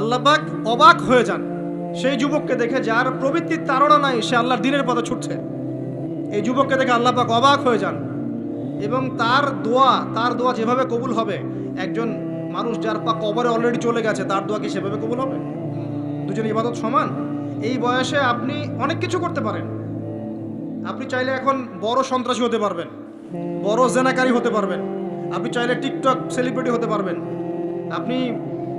আল্লাপাক অবাক হয়ে যান। সেই যুবককে দেখে যার প্রবৃত্তির তাড়না নাই, সে আল্লাহর দিনের পথে ছুটছে। এই যুবককে দেখে আল্লাপাক অবাক হয়ে যান এবং তার দোয়া তার দোয়া যেভাবে কবুল হবে, একজন মানুষ যার পা কবরে অলরেডি চলে গেছে, তার দোয়া কি সেভাবে কবুল হবে? দুজন ইবাদত সমান? এই বয়সে আপনি অনেক কিছু করতে পারেন। আপনি চাইলে এখন বড় সন্ত্রাসী হতে পারবেন, বড় জেনাকারী হতে পারবেন। আপনি চাইলে টিকটক সেলিব্রিটি হতে পারবেন। আপনি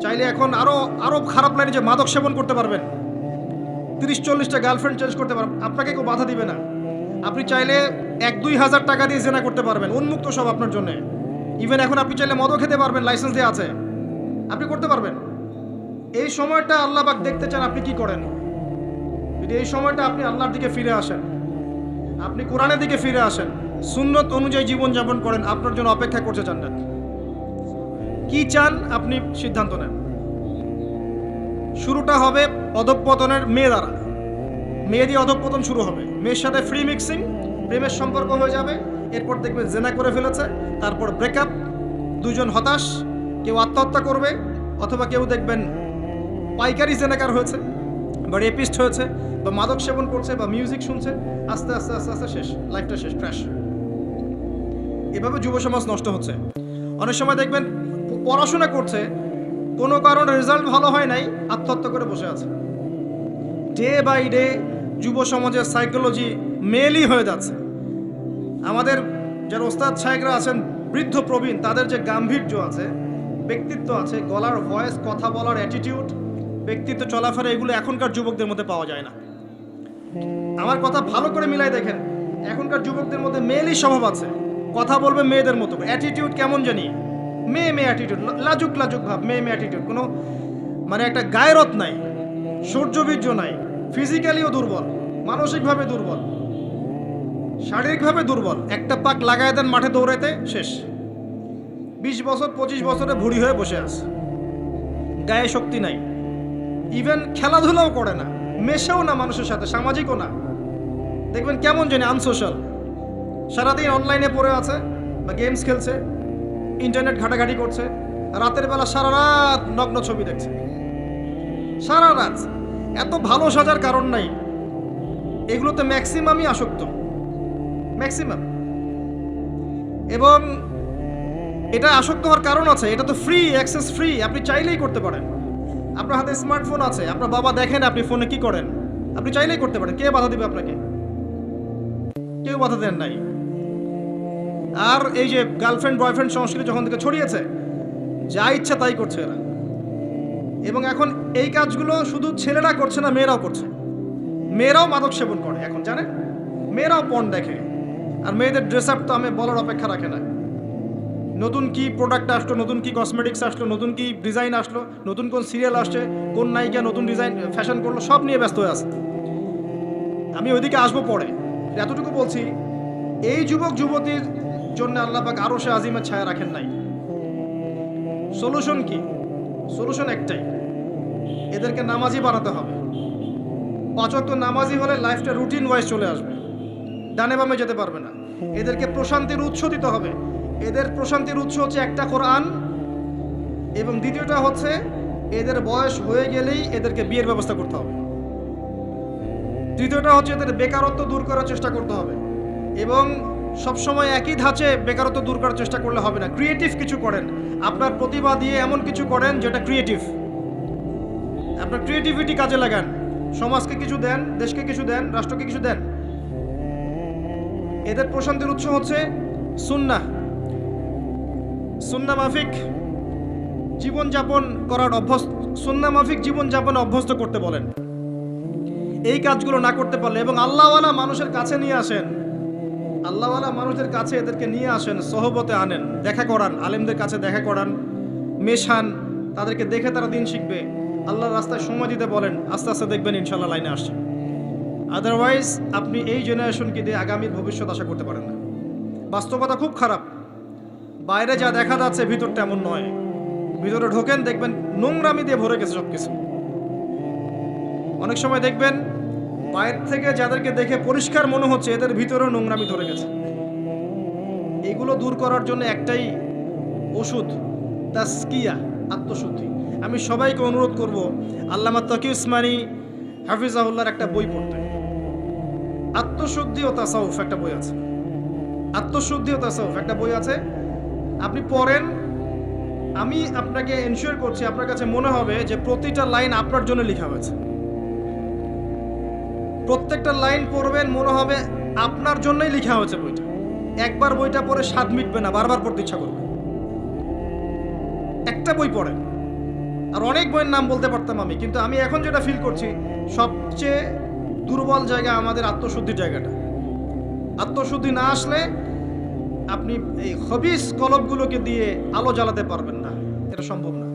চাইলে এখন আরও আরও খারাপ লাইনে যে মাদক সেবন করতে পারবেন। তিরিশ, চল্লিশটা গার্লফ্রেন্ড চেঞ্জ করতে পারবেন। আপনাকে কেউ বাধা দিবে না। আপনি চাইলে এক, দুই হাজার টাকা দিয়ে জেনা করতে পারবেন, উন্মুক্ত সব আপনার জন্য। ইভেন এখন আপনি চাইলে মদও খেতে পারবেন লাইসেন্স দিয়ে আছে। আপনি করতে পারবেন। এই সময়টা আল্লাহ পাক দেখতে চান আপনি কি করেন। যদি এই সময়টা আপনি আল্লাহর দিকে ফিরে আসেন, আপনি কোরআনের দিকে ফিরে আসেন, সুন্নত অনুযায়ী জীবনযাপন করেন, আপনার জন্য অপেক্ষা করছে জান্নাত কি চান আপনি সিদ্ধান্ত নেন। শুরুটা হবে অধঃপতনের মেয়ে দ্বারা। মেয়ে দিয়ে অধঃপতন শুরু হবে। মেয়ের সাথে ফ্রি মিক্সিং প্রেমের সম্পর্ক হয়ে যাবে। এরপর দেখবে জেনা করে ফেলেছে। তারপর ব্রেকআপ দুজন হতাশ, কেউ আত্মহত্যা করবে, অথবা কেউ দেখবেন পাইকারি জেনাকার হয়েছে, বা রেপিস্ট হয়েছে, বা মাদক সেবন করছে, বা মিউজিক শুনছে। আস্তে আস্তে আস্তে আস্তে শেষ লাইফটা শেষ ক্র্যাশ এভাবে যুব সমাজ নষ্ট হচ্ছে। অনেক সময় দেখবেন পড়াশোনা করছে, কোনো কারণে রেজাল্ট ভালো হয় নাই, আত্মহত্যা করে বসে আছে। ডে বাই ডে যুব সমাজের সাইকোলজি মেলই হয়ে যাচ্ছে। আমাদের যারা ওস্তাদ সাহেবরা আছেন, বৃদ্ধ প্রবীণ, তাদের যে গাম্ভীর্য আছে, ব্যক্তিত্ব আছে, গলার ভয়েস কথা বলার অ্যাটিটিউড ব্যক্তিত্ব চলাফেরা, এগুলো এখনকার যুবকদের মধ্যে পাওয়া যায় না। আমার কথা ভালো করে মিলাই দেখেন, এখনকার যুবকদের মধ্যে মেয়েলই স্বভাব আছে। কথা বলবে মেয়েদের মতো অ্যাটিটিউড কেমন জানি? মেয়ে মেয়ে অ্যাটিটিউড লাজুক লাজুক ভাব, মেয়ে মেয়ে অ্যাটিটিউড কোনো মানে একটা গায়রত নাই, সূর্যবীর্য নাই ফিজিক্যালিও দুর্বল, মানসিকভাবে দুর্বল, শারীরিকভাবে দুর্বল। একটা পাক লাগায় দেন মাঠে দৌড়াইতে, শেষ। বিশ বছর, পঁচিশ বছরে ভুড়ি হয়ে বসে আছে। গায়ে শক্তি নাই। ইভেন খেলাধুলাও করে না, মেশেও না মানুষের সাথে, সামাজিকও না। দেখবেন কেমন জানি আনসোশ্যাল সারাদিন অনলাইনে পড়ে আছে, বা গেমস খেলছে। ইন্টারনেট ঘাটাঘাটি করছে। রাতের বেলা সারা রাত নগ্ন ছবি দেখছে। সারা রাত। এত ভালো সাজার কারণ নাই। এগুলোতে ম্যাক্সিমামই আসক্ত। ম্যাক্সিমাম। এবং এটা আসক্ত হওয়ার কারণ আছে। এটা তো ফ্রি অ্যাক্সেস ফ্রি আপনি চাইলেই করতে পারেন। আপনার হাতে স্মার্টফোন আছে। আপনার বাবা দেখেন আপনি ফোনে কি করেন। আপনি চাইলেই করতে পারেন। কে বাধা দিবে আপনাকে? কেউ বাধা দেন নাই। আর এই যে গার্লফ্রেন্ড বয়ফ্রেন্ড সংস্কৃতি যখন থেকে ছড়িয়েছে, যা ইচ্ছা তাই করছে এরা। এবং এখন এই কাজগুলো শুধু ছেলেরা করছে না, মেয়েরাও করছে। মেয়েরাও মাদক সেবন করে, এখন জানেন? মেয়েরাও পণ দেখে। আর মেয়েদের ড্রেস আপ তো আমি বলার অপেক্ষা রাখে না। নতুন কি প্রোডাক্ট আসলো, নতুন কি কসমেটিক্স আসলো, নতুন কি ডিজাইন আসলো, নতুন কোন সিরিয়াল আসছে, কোন নায়িকা নতুন ডিজাইন ফ্যাশন করল, সব নিয়ে ব্যস্ত হয়ে আছে। আমি ওইদিকে আসব পরে। এতটুকু বলছি, এই যুবক যুবতীর জন্য আল্লাপাক আরও সে আজিমের ছায়া রাখেন নাই। সলিউশন কি? সলিউশন একটাই। এদেরকে নামাজি বানাতে হবে। পাচক নামাজি হলে লাইফটা রুটিন ওয়াইজ চলে আসবে। ডানে বামে যেতে পারবে না। এদেরকে প্রশান্তির উৎস দিতে হবে। এদের প্রশান্তির উৎস হচ্ছে একটা কোরআন এবং দ্বিতীয়টা হচ্ছে এদের বয়স হয়ে গেলেই এদেরকে বিয়ের ব্যবস্থা করতে হবে। তৃতীয়টা হচ্ছে এদের বেকারত্ব দূর করার চেষ্টা করতে হবে এবং সবসময় একই ধাঁচে বেকারত্ব দূর করার চেষ্টা করলে হবে না। ক্রিয়েটিভ কিছু করেন। আপনার প্রতিভা দিয়ে এমন কিছু করেন যেটা ক্রিয়েটিভ আপনার ক্রিয়েটিভিটি কাজে লাগান। সমাজকে কিছু দেন, দেশকে কিছু দেন, রাষ্ট্রকে কিছু দেন। এদের প্রশান্তির উৎস হচ্ছে সুন্না সুন্না মাফিক জীবনযাপন করার অভ্যস্ত সুন্না মাফিক জীবনযাপনে অভ্যস্ত করতে বলেন। এই কাজগুলো না করতে পারলে এবং আল্লাহওয়ালা মানুষের কাছে নিয়ে আসেন। আল্লাহওয়ালা মানুষদের কাছে এদেরকে নিয়ে আসেন, সহবতে আনেন, দেখা করান, আলেমদের কাছে দেখা করান, মেশান, তাদেরকে দেখে তারা দিন শিখবে। আল্লাহর রাস্তায় সময় দিতে বলেন, আস্তে আস্তে দেখবেন ইনশাল্লাহ লাইনে আসছে। আদারওয়াইজ আপনি এই জেনারেশনকে দিয়ে আগামীর ভবিষ্যৎ আশা করতে পারেন না। বাস্তবতা খুব খারাপ। বাইরে যা দেখা যাচ্ছে ভিতর তেমন নয়। ভিতরে ঢোকেন, দেখবেন নোংরামি দিয়ে ভরে গেছে সব কিছু অনেক সময় দেখবেন বাইরে থেকে যাদেরকে দেখে পরিষ্কার মনে হচ্ছে, এদের ভিতরেও নোংরামি ধরে গেছে। এগুলো দূর করার জন্য একটাই ওষুধ তাস্কিয়া আত্মশুদ্ধি। আমি সবাইকে অনুরোধ করব, আল্লামা তকি উসমানী হাফিজাহুল্লার একটা বই পড়তে। আত্মশুদ্ধি ও তাসাউফ একটা বই আছে। আত্মশুদ্ধি ও তাসাউফ একটা বই আছে। আপনি পড়েন, আমি আপনাকে এনশিওর করছি, আপনার কাছে মনে হবে যে প্রতিটা লাইন আপনার জন্য লেখা হয়েছে। প্রত্যেকটা লাইন পড়বেন, মনে হবে আপনার জন্যই লেখা হয়েছে বইটা। একবার বইটা পড়ে স্বাদ মিটবে না, বারবার পড়তে ইচ্ছা করবে। একটা বই পড়েন। আর অনেক বইয়ের নাম বলতে পারতাম আমি, কিন্তু আমি এখন যেটা ফিল করছি, সবচেয়ে দুর্বল জায়গা আমাদের আত্মশুদ্ধির জায়গাটা। আত্মশুদ্ধি না আসলে আপনি এই হবিস কলবগুলোকে দিয়ে আলো জ্বালাতে পারবেন না, এটা সম্ভব না।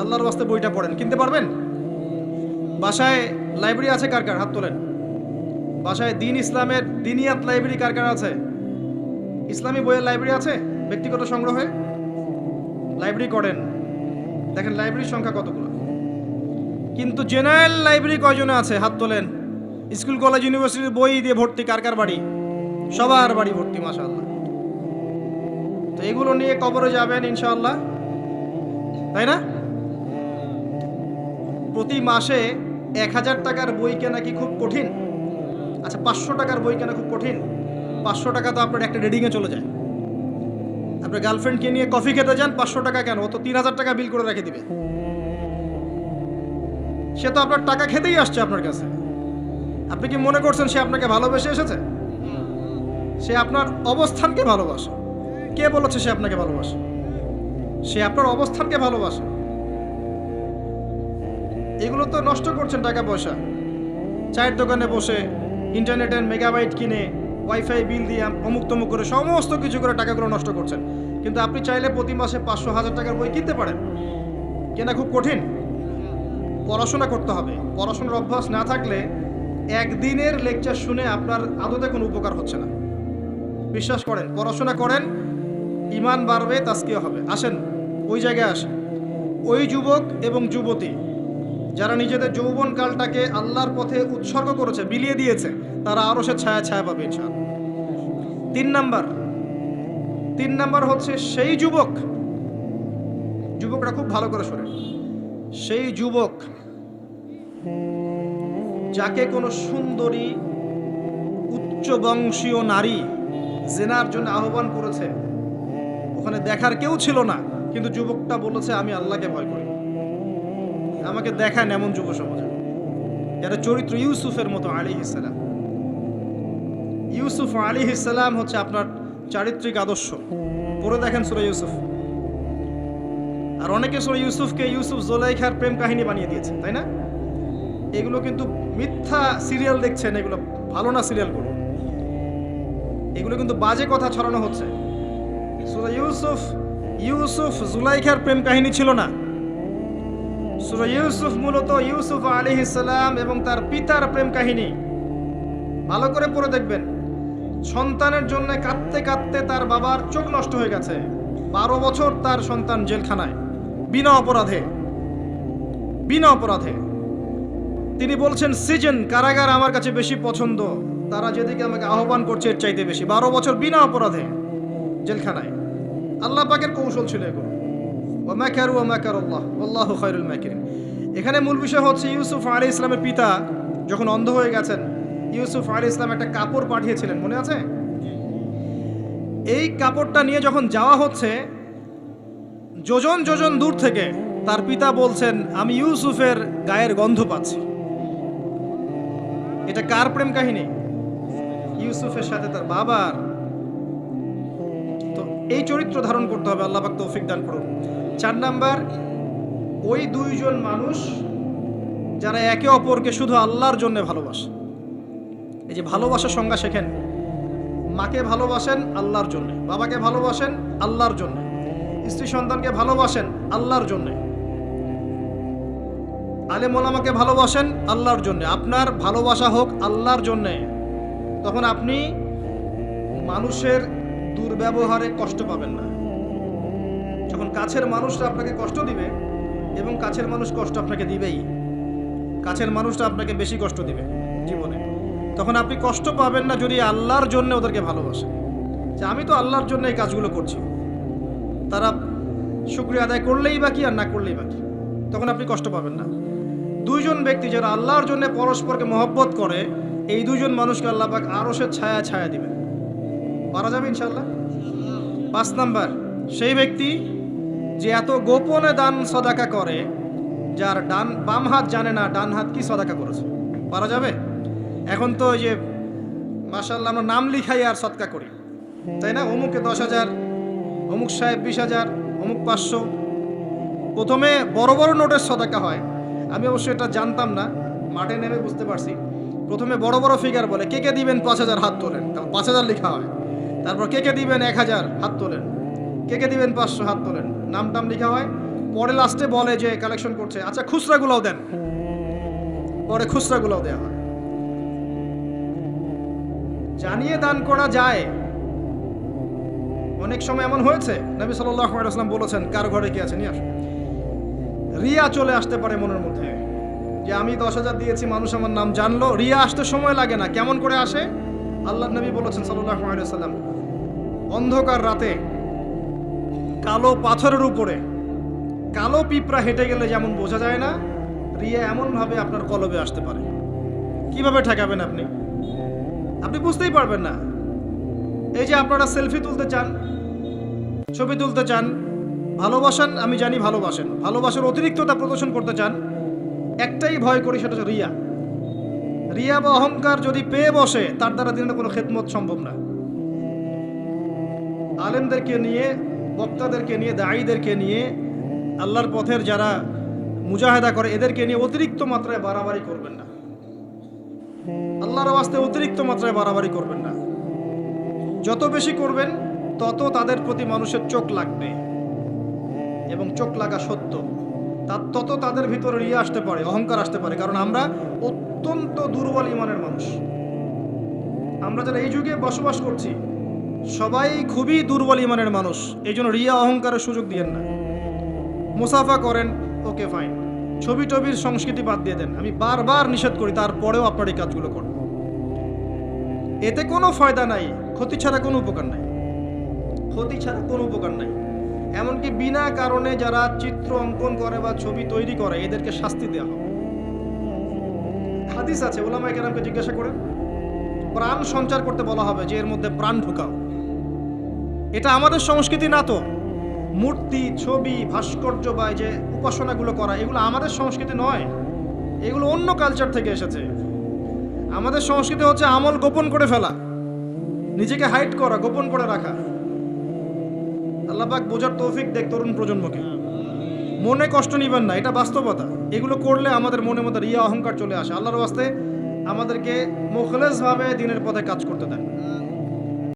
আল্লাহর বাস্তে বইটা পড়েন, কিনতে পারবেন? বাসায় লাইব্রেরি আছে কার কার? হাত তোলেন। বাসায় দিন ইসলামের দিনিয়াত লাইব্রেরি কার কার আছে? ইসলামী বইয়ের লাইব্রেরি আছে ব্যক্তিগত সংগ্রহে? লাইব্রেরি করেন। দেখেন লাইব্রেরির সংখ্যা কতগুলো। কিন্তু জেনারেল লাইব্রেরি কয়জনে আছে? হাত তোলেন। স্কুল, কলেজ, ইউনিভার্সিটির বই দিয়ে ভর্তি কার কার বাড়ি? সবার বাড়ি ভর্তি, মাশাআল্লাহ। তো এগুলো নিয়ে কবরে যাবেন ইনশাআল্লাহ। তাই না? প্রতি মাসে এক হাজার টাকার বই কেনা কি খুব কঠিন? আচ্ছা পাঁচশো টাকার বই কেনা খুব কঠিন। পাঁচশো টাকা তো আপনার একটা রেডিংয়ে চলে যায়। আপনার গার্লফ্রেন্ডকে নিয়ে কফি খেতে যান, পাঁচশো টাকা কেন? ও তো তিন হাজার টাকা বিল করে রেখে দিবে। সে তো আপনার টাকা খেতেই আসছে আপনার কাছে। আপনি কি মনে করছেন সে আপনাকে ভালোবেসে এসেছে? সে আপনার অবস্থানকে ভালোবাসে। কে বলেছে সে আপনাকে ভালোবাসে? সে আপনার অবস্থানকে ভালোবাসে। এগুলো তো নষ্ট করছেন টাকা পয়সা চায়ের দোকানে বসে ইন্টারনেটের মেগাবাইট কিনে ওয়াইফাই বিল দিয়ে অমুক তমুক করে সমস্ত কিছু করে টাকাগুলো নষ্ট করছেন। কিন্তু আপনি চাইলে প্রতি মাসে পাঁচশো হাজার টাকার বই কিনতে পারেন। কেনা খুব কঠিন। পড়াশোনা করতে হবে। পড়াশোনার অভ্যাস না থাকলে একদিনের লেকচার শুনে আপনার আদতে কোনো উপকার হচ্ছে না। বিশ্বাস করেন, পড়াশোনা করেন, ইমান বাড়বে তাস্কিও হবে। আসেন, ওই জায়গায় আসেন। ওই যুবক এবং যুবতী যারা নিজেদের যৌবন কালটাকে আল্লাহর পথে উৎসর্গ করেছে, বিলিয়ে দিয়েছে, তারা আরও সে ছায়া ছায়া পাবে ইনশাআল্লাহ। তিন নাম্বার। তিন নাম্বার হচ্ছে সেই যুবক, যুবকরা খুব ভালো করে শোনেন। সেই যুবক যাকে কোনো সুন্দরী উচ্চ বংশীয় নারী জেনার জন্য আহ্বান করেছে, ওখানে দেখার কেউ ছিল না, কিন্তু যুবকটা বলেছে, আমি আল্লাহকে ভয় করি। আমাকে দেখান এমন যুব সমাজে। যারা চরিত্র ইউসুফের মতো আলী ইসালাম ইউসুফ আলী ইসালাম হচ্ছে আপনার চারিত্রিক আদর্শ। পড়ে দেখেন সুরা ইউসুফ। আর অনেকে সুরা ইউসুফকে ইউসুফ জোলাইখার প্রেম কাহিনী বানিয়ে দিয়েছে, তাই না? এগুলো কিন্তু মিথ্যা সিরিয়াল দেখছেন, এগুলো ভালো না সিরিয়ালগুলো। এগুলো কিন্তু বাজে কথা ছড়ানো হচ্ছে। সুরা ইউসুফ ইউসুফ জুলাইখার প্রেম কাহিনী ছিল না। সুরা ইউসুফ মূলত ইউসুফ আলী ইসলাম এবং তার পিতার প্রেম কাহিনী। ভালো করে পড়ে দেখবেন। সন্তানের জন্য কাঁদতে কাঁদতে তার বাবার চোখ নষ্ট হয়ে গেছে। বারো বছর তার সন্তান জেলখানায়। বিনা অপরাধে। বিনা অপরাধে। তিনি বলছেন, সিজন, কারাগার আমার কাছে বেশি পছন্দ। তারা যেদিকে আমাকে আহ্বান করছে এর চাইতে বেশি। বারো বছর বিনা অপরাধে জেলখানায়। আল্লাহ পাকের কৌশল ছিল এগুলো। আল্লাহ এখানে মূল বিষয় হচ্ছে ইউসুফ আলী ইসলামের পিতা যখন অন্ধ হয়ে গেছেন, ইউসুফ আলী ইসলাম একটা কাপড় পাঠিয়েছিলেন, মনে আছে? এই কাপড়টা নিয়ে যখন যাওয়া হচ্ছে, যোজন যোজন দূর থেকে তার পিতা বলছেন, আমি ইউসুফের গায়ের গন্ধ পাচ্ছি। এটা কার প্রেম কাহিনী? ইউসুফের সাথে তার বাবার। তো এই চরিত্র ধারণ করতে হবে, আল্লাহ তৌফিক দান করুন। চার নাম্বার, ওই দুইজন মানুষ যারা একে অপরকে শুধু আল্লাহর জন্য ভালোবাসে। এই যে ভালোবাসার সংজ্ঞা শেখেন। মাকে ভালোবাসেন আল্লাহর জন্য, বাবাকে ভালোবাসেন আল্লাহর জন্য, স্ত্রী সন্তানকে ভালোবাসেন আল্লাহর জন্য। আলেম ওলামাকে ভালোবাসেন আল্লাহর জন্য, আপনার ভালোবাসা হোক আল্লাহর জন্যে। তখন আপনি মানুষের দুর্ব্যবহারে কষ্ট পাবেন না। যখন কাছের মানুষরা আপনাকে কষ্ট দিবে এবং কাছের মানুষ কষ্ট আপনাকে দিবেই, কাছের মানুষরা আপনাকে বেশি কষ্ট দিবে জীবনে, তখন আপনি কষ্ট পাবেন না যদি আল্লাহর জন্য ওদেরকে ভালোবাসেন। যে আমি তো আল্লাহর জন্য এই কাজগুলো করছি। তারা শুক্রিয়া আদায় করলেই বাকি আর না করলেই বাকি তখন আপনি কষ্ট পাবেন না। দুইজন ব্যক্তি যারা আল্লাহর জন্য পরস্পরকে মহব্বত করে, এই দুজন মানুষকে আল্লাহ পাক আরও সে ছায়া ছায়া দিবেন। পারা যাবে ইনশাল্লাহ পাঁচ নাম্বার, সেই ব্যক্তি যে এত গোপনে দান সদাকা করে, যার ডান বাম হাত জানে না ডান হাত কি সদাকা করেছে। পারা যাবে? এখন তো ওই যে মাসাল্লাহ আমরা নাম লিখাই আর সৎকা করি। তাই না? অমুকে দশ হাজার, অমুক সাহেব বিশ হাজার, অমুক পাঁচশো। প্রথমে বড় বড় নোটের সদাকা হয়। আমি অবশ্য এটা জানতাম না, মাঠে নেমে বুঝতে পারছি। প্রথমে বড় বড় ফিগার বলে, কে কে দিবেন পাঁচ হাজার হাত তোলেন? তারপর পাঁচ হাজার লেখা হয়। তারপর কে কে দিবেন এক হাজার হাত তোলেন? কে কে দিবেন পাঁচশো হাত তোলেন? নাম টাম লেখা হয়। পরে লাস্টে বলে যে কালেকশন করছে। আচ্ছা খুচরাগুলোও দেন। পরে খুচরাগুলোও দেওয়া হয়। জানিয়ে দান করা যায়। অনেক সময় এমন হয়েছে, নবী সাল্লাম বলেছেন, কার ঘরে কি আছে, নিয়ে রিয়া চলে আসতে পারে মনের মধ্যে। যে আমি দশ হাজার দিয়েছি, মানুষ আমার নাম জানলো, রিয়া আসতে সময় লাগে না। কেমন করে আসে? আল্লাহ নবী বলেছেন সাল্লাহ সাল্লাম অন্ধকার রাতে কালো পাথরের উপরে। কালো পিঁপড়া হেঁটে গেলে যেমন বোঝা যায় না, রিয়া এমনভাবে আপনার কলবে আসতে পারে। কীভাবে ঠেকাবেন আপনি? আপনি বুঝতেই পারবেন না। এই যে আপনারা সেলফি তুলতে চান, ছবি তুলতে চান, ভালোবাসেন, আমি জানি ভালোবাসেন। ভালোবাসার অতিরিক্ততা প্রদর্শন করতে চান, একটাই ভয় করি সেটা হচ্ছে রিয়া। রিয়া বা অহংকার যদি পেয়ে বসে, তার দ্বারা দিনের কোনো খেদমত সম্ভব না। আলেমদেরকে নিয়ে বক্তাদেরকে নিয়ে, দায়ীদেরকে নিয়ে, আল্লাহর পথের যারা মুজাহেদা করে, এদেরকে নিয়ে অতিরিক্ত মাত্রায় বাড়াবাড়ি করবেন না। আল্লাহর ওয়াস্তে অতিরিক্ত মাত্রায় বাড়াবাড়ি করবেন না। যত বেশি করবেন, তত তাদের প্রতি মানুষের চোখ লাগবে এবং চোখ লাগা সত্য। তা- তত তাদের ভিতরে ইয়ে আসতে পারে, অহংকার আসতে পারে, কারণ আমরা অত্যন্ত দুর্বল ইমানের মানুষ। আমরা যারা এই যুগে বসবাস করছি সবাই খুবই দুর্বল ইমানের মানুষ, এই জন্য রিয়া অহংকারের সুযোগ দিয়েন না। মুসাফা করেন, ওকে ফাইন ছবি টবির সংস্কৃতি বাদ দিয়ে দেন। আমি বারবার নিষেধ করি, তারপরেও আপনার এই কাজগুলো করেন। এতে কোনো ফায়দা নাই, ক্ষতি ছাড়া কোনো উপকার নাই। ক্ষতি ছাড়া কোনো উপকার নাই। এমনকি বিনা কারণে যারা চিত্র অঙ্কন করে বা ছবি তৈরি করে, এদেরকে শাস্তি দেওয়া হবে। হাদিস আছে ওলামা জিজ্ঞাসা করেন। প্রাণ সঞ্চার করতে বলা হবে যে, এর মধ্যে প্রাণ ঢুকাও। এটা আমাদের সংস্কৃতি না তো মূর্তি, ছবি, ভাস্কর্য বা যে উপাসনাগুলো করা, এগুলো আমাদের সংস্কৃতি নয়। এগুলো অন্য কালচার থেকে এসেছে। আমাদের সংস্কৃতি হচ্ছে আমল গোপন করে ফেলা। নিজেকে হাইট করা, গোপন করে রাখা। আল্লাপাক বোঝার তৌফিক দেখ তরুণ প্রজন্মকে। মনে কষ্ট নিবেন না, এটা বাস্তবতা। এগুলো করলে আমাদের মনের মধ্যে রিয়া অহংকার চলে আসে। আল্লাহর ওয়াস্তে আমাদেরকে মুখলেসভাবে দিনের পথে কাজ করতে দেন।